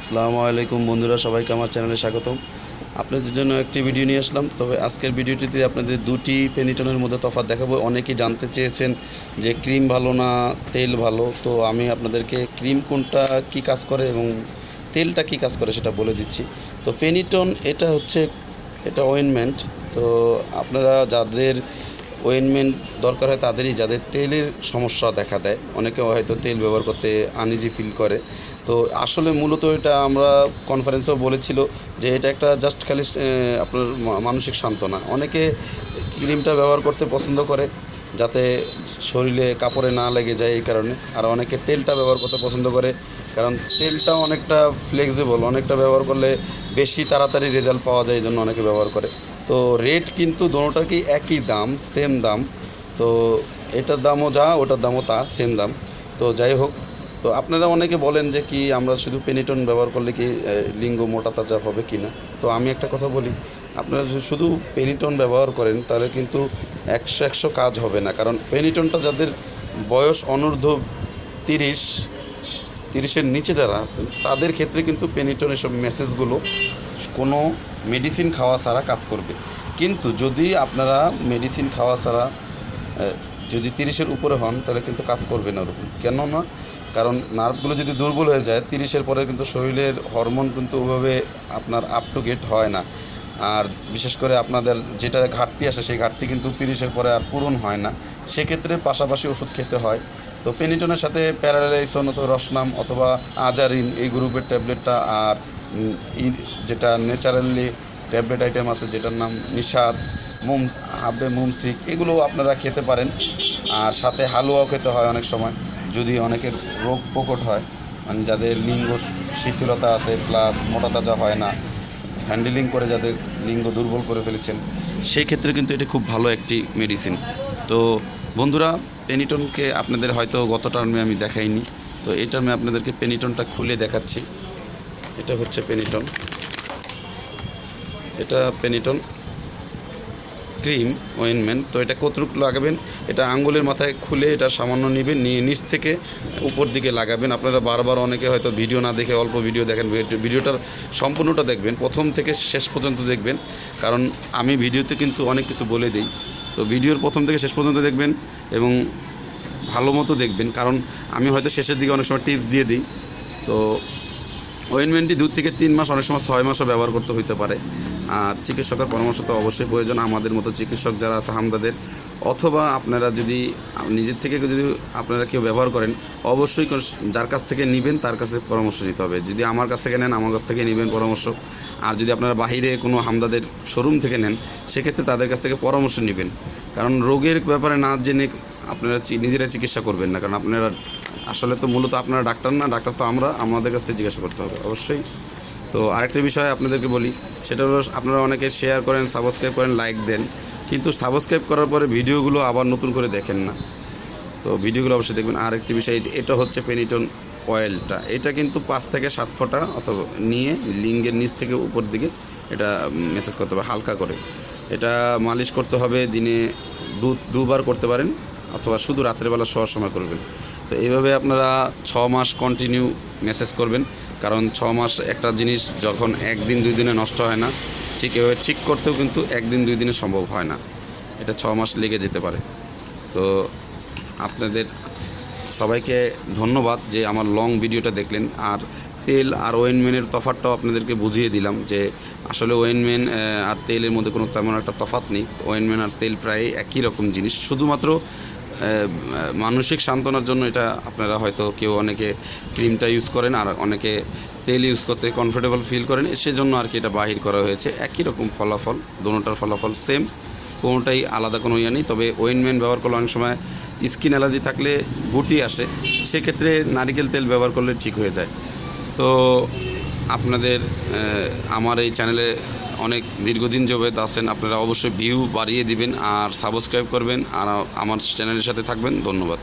আসসালামু আলাইকুম বন্ধুরা, সবাইকে আমার চ্যানেলে স্বাগতম। আপনাদের জন্য একটি ভিডিও নিয়ে আসলাম। তবে আজকের ভিডিওটিতে আপনাদের দুটি পেনিটনের মধ্যে তফাৎ দেখাবো। অনেকেই জানতে চেয়েছেন যে ক্রিম ভালো না, তেল ভালো? তো আমি আপনাদেরকে ক্রিম কোনটা কি কাজ করে এবং তেলটা কি কাজ করে সেটা বলে দিচ্ছি। তো পেনিটন এটা হচ্ছে, এটা ওয়েনমেন্ট তো আপনারা যাদের ওয়েনমেন্ট দরকার হয় তাদেরই, যাদের তেলের সমস্যা দেখা দেয়। অনেকে হয়তো তেল ব্যবহার করতে আনইজি ফিল করে। তো আসলে মূলত এটা আমরা কনফারেন্সেও বলেছিল যে এটা একটা জাস্ট খালি আপনার মানসিক সান্ত্বনা। অনেকে ক্রিমটা ব্যবহার করতে পছন্দ করে, যাতে শরীরে কাপড়ে না লেগে যায় এই কারণে। আর অনেকে তেলটা ব্যবহার করতে পছন্দ করে, কারণ তেলটা অনেকটা ফ্লেক্সিবল অনেকটা ব্যবহার করলে বেশি তাড়াতাড়ি রেজাল্ট পাওয়া যায় এই জন্য অনেকে ব্যবহার করে। তো রেট কিন্তু দোনোটারই একই দাম সেম দাম। তো এটার দামও যা, ওটার দামও তা সেম দাম। তো যাই হোক, তো আপনারা অনেকে বলেন যে কি আমরা শুধু পেনিটন ব্যবহার করলে কি লিঙ্গ মোটা তাজা হবে কি না তো আমি একটা কথা বলি, আপনারা যদি শুধু পেনিটন ব্যবহার করেন, তাহলে কিন্তু একশো একশো কাজ হবে না। কারণ পেনিটনটা যাদের বয়স অনূর্ধ্ব তিরিশ, তিরিশের নিচে যারা আছেন, তাদের ক্ষেত্রে কিন্তু পেনিটন এসব মেসেজগুলো কোনো মেডিসিন খাওয়া ছাড়া কাজ করবে। কিন্তু যদি আপনারা মেডিসিন খাওয়া ছাড়া যদি তিরিশের উপরে হন, তাহলে কিন্তু কাজ করবে না ওরকম। কেন না কারণ নার্ভগুলো যদি দুর্বল হয়ে যায়, তিরিশের পরে কিন্তু শরীরের হরমোন কিন্তু ওভাবে আপনার আপ টু গেট হয় না। আর বিশেষ করে আপনাদের যেটা ঘাটতি আসে সেই ঘাটতি কিন্তু তিরিশের পরে আর পূরণ হয় না। সেক্ষেত্রে পাশাপাশি ওষুধ খেতে হয়। তো পেনিটনের সাথে প্যারালাইসন অথবা রসনাম অথবা আজারিন এই গ্রুপের ট্যাবলেটটা আর যেটা ন্যাচারালি ট্যাবলেট আইটেম আছে, যেটার নাম নিষাদ, মুম হাবে মুমসিক এগুলো আপনারা খেতে পারেন। আর সাথে হালুয়াও খেতে হয় অনেক সময়, যদি অনেকের রোগ প্রকট হয়। মানে যাদের লিঙ্গ শিথিলতা আছে, প্লাস মোটা তাজা হয় না হ্যান্ডেলিং করে যাদের লিঙ্গ দুর্বল করে ফেলেছেন। সেই ক্ষেত্রে কিন্তু এটি খুব ভালো একটি মেডিসিন তো বন্ধুরা পেনিটনকে আপনাদের হয়তো গত টার্মে আমি দেখাইনি। তো এই টার্মে আপনাদেরকে পেনিটনটা খুলে দেখাচ্ছি। এটা হচ্ছে পেনিটন এটা পেনিটন ক্রিম ওয়েনমেন্ট তো এটা কতটুকু লাগাবেন? এটা আঙ্গুলের মাথায় খুলে এটা সামান্য নেবেন, নিয়ে নিচ থেকে উপর দিকে লাগাবেন। আপনারা বারবার অনেকে হয়তো ভিডিও না দেখে অল্প ভিডিও দেখেন ভিডিওটার সম্পূর্ণটা দেখবেন, প্রথম থেকে শেষ পর্যন্ত দেখবেন। কারণ আমি ভিডিওতে কিন্তু অনেক কিছু বলে দিই। তো ভিডিওর প্রথম থেকে শেষ পর্যন্ত দেখবেন এবং ভালো মতো দেখবেন। কারণ আমি হয়তো শেষের দিকে অনেক সময় টিপস দিয়ে দিই। তো ওয়েনমেন্টটি দু থেকে তিন মাস, অনেক সময় ছয় মাসও ব্যবহার করতে হইতে পারে। আর চিকিৎসকের পরামর্শ তো অবশ্যই প্রয়োজন আমাদের মতো চিকিৎসক যারা আছে, হামদাদের। অথবা আপনারা যদি, নিজের থেকে যদি আপনারা কেউ ব্যবহার করেন, অবশ্যই যার কাছ থেকে নেবেন, তার কাছে পরামর্শ নিতে হবে। যদি আমার কাছ থেকে নেন, আমার কাছ থেকে নেবেন পরামর্শ। আর যদি আপনারা বাহিরে কোনো হামদাদের শোরুম থেকে নেন, সেক্ষেত্রে তাদের কাছ থেকে পরামর্শ নেবেন। কারণ রোগের ব্যাপারে না জেনে আপনারা নিজেরা চিকিৎসা করবেন না। কারণ আপনারা আসলে তো মূলত আপনারা ডাক্তার না, ডাক্তার তো আমরা, আমাদের কাছ থেকে জিজ্ঞাসা করতে হবে, অবশ্যই। তো আরেকটা বিষয় আপনাদেরকে বলি, সেটা হলো আপনারা অনেকে শেয়ার করেন সাবস্ক্রাইব করেন লাইক দেন, কিন্তু সাবস্ক্রাইব করার পরে ভিডিওগুলো আবার নতুন করে দেখেন না। তো ভিডিওগুলো অবশ্যই দেখবেন। আরেকটি বিষয় যে এটা হচ্ছে পেনিটন অয়েলটা এটা কিন্তু পাঁচ থেকে সাত ফোঁটা অথবা নিয়ে লিঙ্গের নিচ থেকে উপর দিকে এটা মেসেজ করতে হবে, হালকা করে। এটা মালিশ করতে হবে, দিনে দু, দুবার করতে পারেন, অথবা শুধু রাত্রেবেলা শোয়ার সময় করবেন। তো এইভাবে আপনারা ছ মাস কন্টিনিউ মেসেজ করবেন। কারণ ছ মাস একটা জিনিস যখন একদিন, দুই দিনে নষ্ট হয় না, ঠিক এভাবে ঠিক করতেও কিন্তু একদিন, দুই দিনে সম্ভব হয় না। এটা ছ মাস লেগে যেতে পারে। তো আপনাদের সবাইকে ধন্যবাদ যে আমার লং ভিডিওটা দেখলেন। আর তেল আর ওয়েনমেনের তফাতটাও আপনাদেরকে বুঝিয়ে দিলাম যে আসলে ওয়েনমেন আর তেলের মধ্যে কোনো তেমন একটা তফাৎ নেই। ওয়েনমেন আর তেল প্রায় একই রকম জিনিস। শুধুমাত্র মানসিক সান্ত্বনার জন্য এটা আপনারা হয়তো কেউ অনেকে ক্রিমটা ইউজ করেন আর অনেকে তেল ইউজ করতে কমফোর্টেবল ফিল করেন। সেজন্য আর কি এটা বাহির করা হয়েছে। একই রকম ফলাফল দোনোটার ফলাফল সেম কোনোটাই আলাদা কোনো ইয়ে নেই। তবে ওয়েনমেন ব্যবহার করলে অনেক সময় স্কিন অ্যালার্জি থাকলে গুটি আসে। সেক্ষেত্রে নারিকেল তেল ব্যবহার করলে ঠিক হয়ে যায়। তো আপনাদের আমার এই চ্যানেলে অনেক দীর্ঘদিন যাবত আছেন, আপনারা অবশ্যই ভিউ বাড়িয়ে দিবেন আর সাবস্ক্রাইব করবেন। আর আমার চ্যানেলের সাথে থাকবেন। ধন্যবাদ।